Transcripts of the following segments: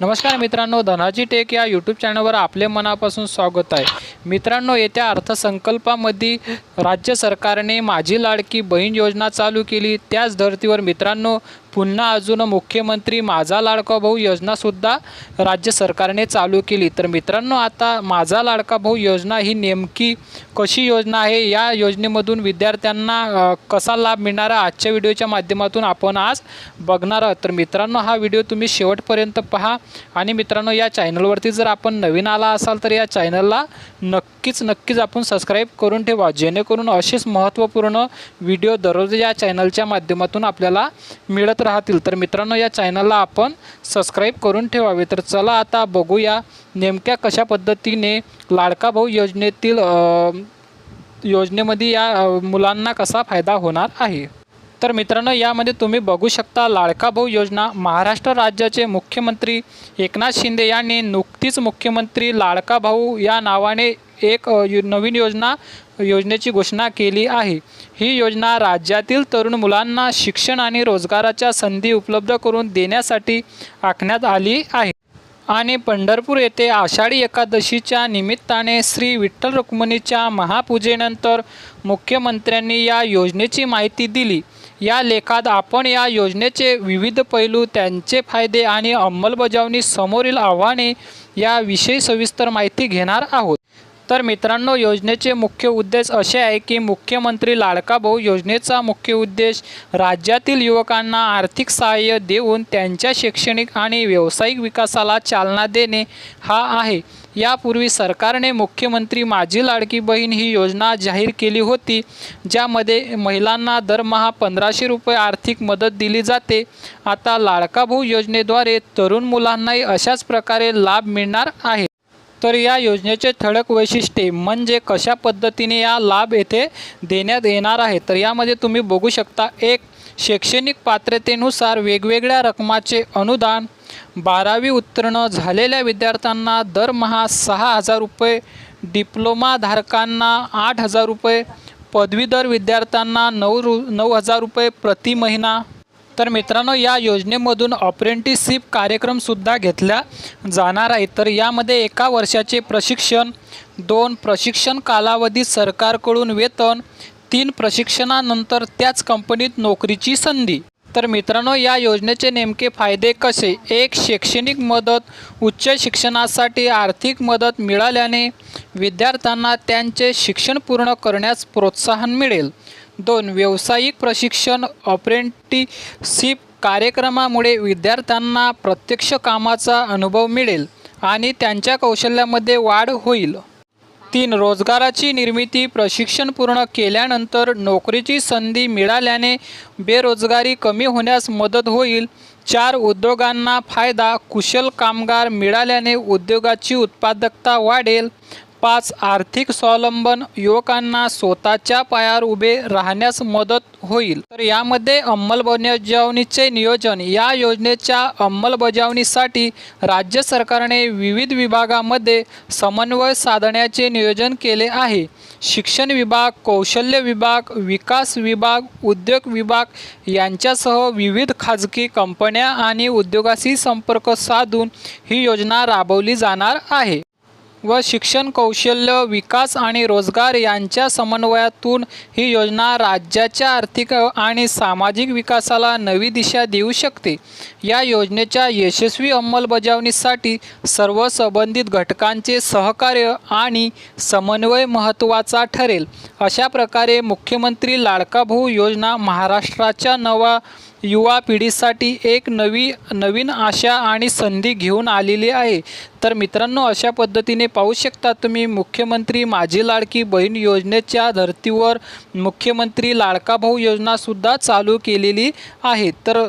नमस्कार मित्रांनो धनाजी टेक या यूट्यूब चॅनलवर आपले मनापासून स्वागत आहे. मित्रांनो येत्या अर्थसंकल्पामध्ये राज्य सरकारने माझी लाडकी बहीण योजना चालू केली. त्याच धर्तीवर मित्रांनो पुन्हा अजून मुख्यमंत्री माझा लाडका भाऊ योजनासुद्धा राज्य सरकारने चालू केली. तर मित्रांनो आता माझा लाडका भाऊ योजना ही नेमकी कशी योजना आहे? या योजनेमधून विद्यार्थ्यांना कसा लाभ मिळणार आहे? आजच्या व्हिडिओच्या माध्यमातून आपण आज बघणार आहोत. तर मित्रांनो हा व्हिडिओ तुम्ही शेवटपर्यंत पहा. आणि मित्रांनो या चॅनलवरती जर आपण नवीन आला असाल तर या चॅनलला नक्कीच नक्कीच आपण सबस्क्राईब करून ठेवा. जेणेकरून असेच महत्त्वपूर्ण व्हिडिओ दररोज या चॅनलच्या माध्यमातून आपल्याला मिळत राहतील. तर मित्रांनो या चॅनलला आपण सबस्क्राईब करून ठेवावे. तर चला आता बघूया नेमक्या कशा पद्धतीने लाडका भाऊ योजनेतील योजनेमध्ये या मुलांना कसा फायदा होणार आहे? तर मित्रांनो यामध्ये तुम्ही बघू शकता लाडका भाऊ योजना. महाराष्ट्र राज्याचे मुख्यमंत्री एकनाथ शिंदे यांनी नुकतीच मुख्यमंत्री लाडका भाऊ या नावाने एक यु- नवीन योजना योजनेची घोषणा केली आहे. ही योजना राज्यातील तरुण मुलांना शिक्षण आणि रोजगाराच्या संधी उपलब्ध करून देण्यासाठी आखण्यात आली आहे. आणि पंढरपूर येथे आषाढी एकादशीच्या निमित्ताने श्री विठ्ठल रुक्मिणीच्या महापूजेनंतर मुख्यमंत्र्यांनी या योजनेची माहिती दिली. या लेखात आपण या योजनेचे विविध पैलू त्यांचे फायदे आणि अंमलबजावणी समोरील आव्हाने याविषयी सविस्तर माहिती घेणार आहोत. तर मित्रांनो योजनेचे मुख्य उद्देश असे आहे की मुख्यमंत्री लाडका भाऊ योजनेचा मुख्य उद्देश राज्यातील युवकांना आर्थिक सहाय्य देऊन त्यांच्या शैक्षणिक आणि व्यावसायिक विकासाला चालना देणे हा आहे. यापूर्वी सरकारने मुख्यमंत्री माझी लाडकी बहीण ही योजना जाहीर केली होती ज्यामध्ये महिलांना दरमहा पंधराशे रुपये आर्थिक मदत दिली जाते. आता लाडका भाऊ योजनेद्वारे तरुण मुलांनाही अशाच प्रकारे लाभ मिळणार आहे. तर या योजनेचे ठळक वैशिष्ट्ये म्हणजे कशा पद्धतीने या लाभ येथे देण्यात येणार आहे तर यामध्ये तुम्ही बघू शकता एक शैक्षणिक पात्रतेनुसार वेगवेगळ्या रकमाचे अनुदान बारावी उत्तीर्ण झालेल्या विद्यार्थ्यांना दरमहा सहा हजार रुपये डिप्लोमाधारकांना आठ हजार रुपये पदवीधर विद्यार्थ्यांना नऊ रु नऊ हजार रुपये प्रति महिना तर मित्रांनो या योजनेमधून अप्रेंटिसशिप कार्यक्रमसुद्धा घेतला जाणार आहे. तर यामध्ये एका वर्षाचे प्रशिक्षण दोन प्रशिक्षण कालावधीत सरकारकडून वेतन तीन प्रशिक्षणानंतर त्याच कंपनीत नोकरीची संधी. तर मित्रांनो या योजनेचे नेमके फायदे कसे? एक शैक्षणिक मदत उच्च शिक्षणासाठी आर्थिक मदत मिळाल्याने विद्यार्थ्यांना त्यांचे शिक्षण पूर्ण करण्यास प्रोत्साहन मिळेल. दोन व्यावसायिक प्रशिक्षण अप्रेंटिसशिप कार्यक्रमामुळे विद्यार्थ्यांना प्रत्यक्ष कामाचा अनुभव मिळेल आणि त्यांच्या कौशल्यामध्ये वाढ होईल. तीन रोजगाराची निर्मिती प्रशिक्षण पूर्ण केल्यानंतर नोकरीची संधी मिळाल्याने बेरोजगारी कमी होण्यास मदत होईल. चार उद्योगांना फायदा कुशल कामगार मिळाल्याने उद्योगाची उत्पादकता वाढेल. पाच आर्थिक स्वावलंबन युवकांना स्वतःच्या पायावर उभे राहण्यास मदत होईल. तर यामध्ये अंमलबजावणीचे नियोजन. या योजनेच्या अंमलबजावणीसाठी राज्य सरकारने विविध विभागामध्ये समन्वय साधण्याचे नियोजन केले आहे. शिक्षण विभाग कौशल्य विभाग विकास विभाग उद्योग विभाग यांच्यासह विविध खाजगी कंपन्या आणि उद्योगाशी संपर्क साधून ही योजना राबवली जाणार आहे. व शिक्षण कौशल्य विकास आणि रोजगार यांच्या समन्वयातून ही योजना राज्याच्या आर्थिक आणि सामाजिक विकासाला नवी दिशा देऊ शकते. या योजनेच्या यशस्वी अंमलबजावणीसाठी सर्व संबंधित घटकांचे सहकार्य आणि समन्वय महत्त्वाचा ठरेल. अशा प्रकारे मुख्यमंत्री लाडकाभाऊ योजना महाराष्ट्राच्या नवा युवा पिढीसाठी एक नवी नवीन आशा आणि संधी घेऊन आलेली आहे. तर मित्रांनो अशा पद्धतीने पाहू शकता तुम्ही मुख्यमंत्री माझी लाडकी बहीण योजनेच्या धर्तीवर मुख्यमंत्री लाडका भाऊ योजनासुद्धा चालू केलेली आहे. तर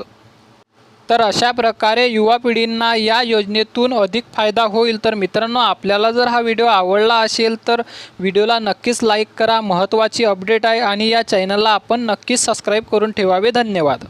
तर अशा प्रकारे युवा पिढींना या योजनेतून अधिक फायदा होईल. तर मित्रांनो आपल्याला जर हा व्हिडिओ आवडला असेल तर व्हिडिओला नक्कीच लाईक करा. महत्त्वाची अपडेट आहे आणि या चॅनलला आपण नक्कीच सबस्क्राईब करून ठेवावे. धन्यवाद.